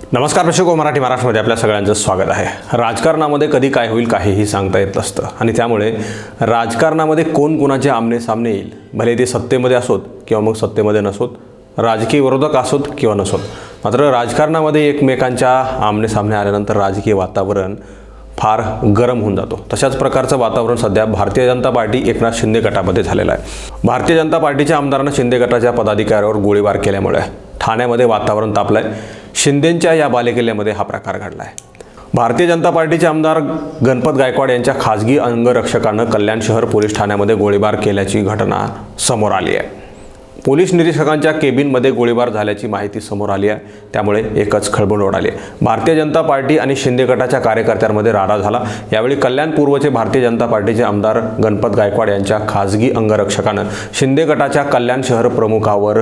नमस्कार प्रेक्षको हो, मराठी महाराष्ट्रामध्ये आपल्या सगळ्यांचं स्वागत आहे. राजकारणामध्ये कधी काय होईल काहीही सांगता येत नसतं. आणि त्यामुळे राजकारणामध्ये कोण कोणाचे आमने सामने येईल? भले ते सत्तेमध्ये असोत किंवा मग सत्तेमध्ये नसोत राजकीय विरोधक असोत किंवा नसोत. मात्र राजकारणामध्ये एकमेकांच्या आमने सामने आल्यानंतर राजकीय वातावरण फार गरम होऊन जातो. तशाच प्रकारचं वातावरण सध्या भारतीय जनता पार्टी एकनाथ शिंदे गटामध्ये झालेलं आहे. भारतीय जनता पार्टीच्या आमदारांना शिंदे गटाच्या पदाधिकाऱ्यावर गोळीबार केल्यामुळे ठाण्यामध्ये वातावरण तापलं आहे शिंदेंच्या या बालेकिल्ल्यामध्ये हा प्रकार घडला आहे भारतीय जनता पार्टीचे आमदार गणपत गायकवाड यांच्या खाजगी अंगरक्षकानं कल्याण शहर पोलीस ठाण्यामध्ये गोळीबार केल्याची घटना समोर आली आहे. पोलीस निरीक्षकांच्या केबिनमध्ये गोळीबार झाल्याची माहिती समोर आली आहे. त्यामुळे एकच खळबळ उडाली आहे. भारतीय जनता पार्टी आणि शिंदे गटाच्या कार्यकर्त्यांमध्ये राडा झाला. यावेळी कल्याण पूर्वचे भारतीय जनता पार्टीचे आमदार गणपत गायकवाड यांच्या खाजगी अंगरक्षकानं शिंदे गटाच्या कल्याण शहर प्रमुखावर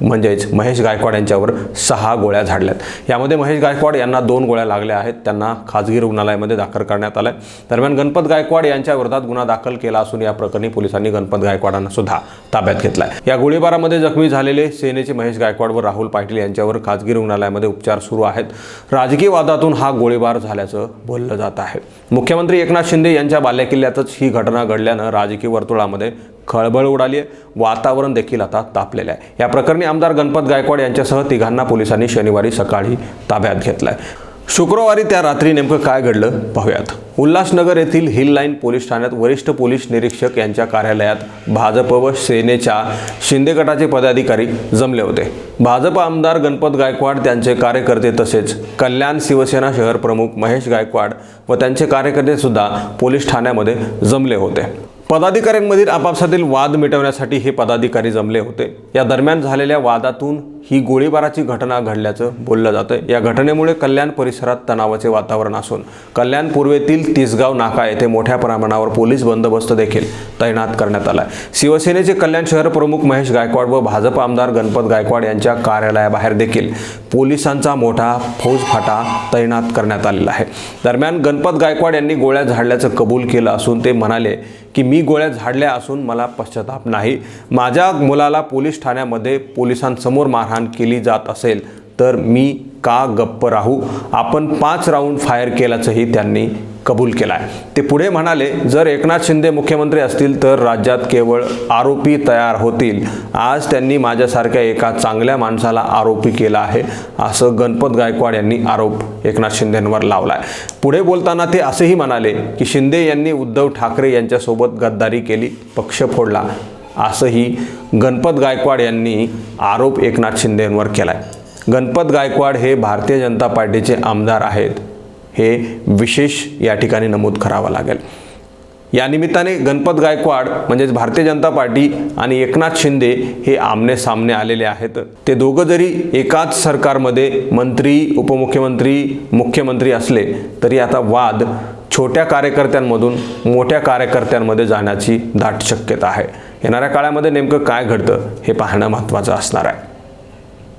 म्हणजेच महेश गायकवाड यांच्यावर सहा गोळ्या झाडल्यात. यामध्ये महेश गायकवाड यांना दोन गोळ्या लागल्या आहेत. त्यांना खाजगी रुग्णालयामध्ये दाखल करण्यात आलं दरम्यान गणपत गायकवाड यांच्या विरोधात गुन्हा दाखल केला असून या प्रकरणी पोलिसांनी गणपत गायकवाडांना सुद्धा ताब्यात घेतला आहे या गोळीबारामध्ये जखमी झालेले सेनेचे महेश गायकवाड व राहुल पाटील यांच्यावर खाजगी रुग्णालयामध्ये उपचार सुरू आहेत. राजकीय वादातून हा गोळीबार झाल्याचं बोललं जात आहे. मुख्यमंत्री एकनाथ शिंदे यांच्या बाल्यकिल्ल्यातच ही घटना घडल्यानं राजकीय वर्तुळामध्ये खळबळ उडाली आहे. वातावरण देखील आता तापलेलं आहे. या प्रकरणी आमदार गणपत गायकवाड यांच्यासह तिघांना पोलिसांनी शनिवारी सकाळी ताब्यात घेतलं आहे शुक्रवारी त्या रात्री नेमकं काय घडलं पाहूयात. उल्हासनगर येथील हिल लाईन पोलीस ठाण्यात वरिष्ठ पोलीस निरीक्षक यांच्या कार्यालयात भाजप व सेनेच्या शिंदे गटाचे पदाधिकारी जमले होते. भाजप आमदार गणपत गायकवाड त्यांचे कार्यकर्ते तसेच कल्याण शिवसेना शहर प्रमुख महेश गायकवाड व त्यांचे कार्यकर्ते सुद्धा पोलीस ठाण्यामध्ये जमले होते. पदाधिकाऱ्यांमधील आपापसातील वाद मिटवण्यासाठी हे पदाधिकारी जमले होते. या दरम्यान झालेल्या वादातून ही गोळीबाराची घटना घडल्याचं बोललं जातं या घटनेमुळे कल्याण परिसरात तणावाचे वातावरण असून कल्याण पूर्वेतील तिसगाव नाका येथे मोठ्या प्रमाणावर पोलीस बंदोबस्त देखील तैनात करण्यात आला शिवसेनेचे कल्याण शहर प्रमुख महेश गायकवाड व भाजप आमदार गणपत गायकवाड यांच्या कार्यालयाबाहेर देखील पोलिसांचा मोठा फौजफाटा तैनात करण्यात आलेला आहे. दरम्यान गणपत गायकवाड यांनी गोळ्या झाडल्याचं कबूल केलं असून ते म्हणाले की मी गोळ्या झाडल्या असून मला पश्चाताप नाही. माझ्या मुलाला पोलीस ठाण्यामध्ये पोलिसांसमोर मारहाण केली जात असेल तर मी का गप्प राहू? आपण पाच राऊंड फायर केल्याचंही त्यांनी कबूल केला आहे ते पुढे म्हणाले जर एकनाथ शिंदे मुख्यमंत्री असतील तर राज्यात केवळ आरोपी तयार होतील. आज त्यांनी माझ्यासारख्या एका चांगल्या माणसाला आरोपी केला आहे असं गणपत गायकवाड यांनी आरोप एकनाथ शिंदेंवर लावला आहे पुढे बोलताना ते असेही म्हणाले की शिंदे यांनी उद्धव ठाकरे यांच्यासोबत गद्दारी केली पक्ष फोडला. असंही गणपत गायकवाड यांनी आरोप एकनाथ शिंदेंवर केला आहे गणपत गायकवाड हे भारतीय जनता पार्टीचे आमदार आहेत. हे विशेष या ठिकाणी नमूद करावं लागेल. या निमित्ताने गणपत गायकवाड म्हणजेच भारतीय जनता पार्टी आणि एकनाथ शिंदे हे आमने सामने आलेले आहेत. ते दोघं जरी एकाच सरकारमध्ये मंत्री उपमुख्यमंत्री मुख्यमंत्री असले तरी आता वाद छोट्या कार्यकर्त्यांमधून मोठ्या कार्यकर्त्यांमध्ये जाण्याची दाट शक्यता आहे. येणाऱ्या काळामध्ये नेमकं काय घडतं हे पाहणं महत्त्वाचं असणार आहे.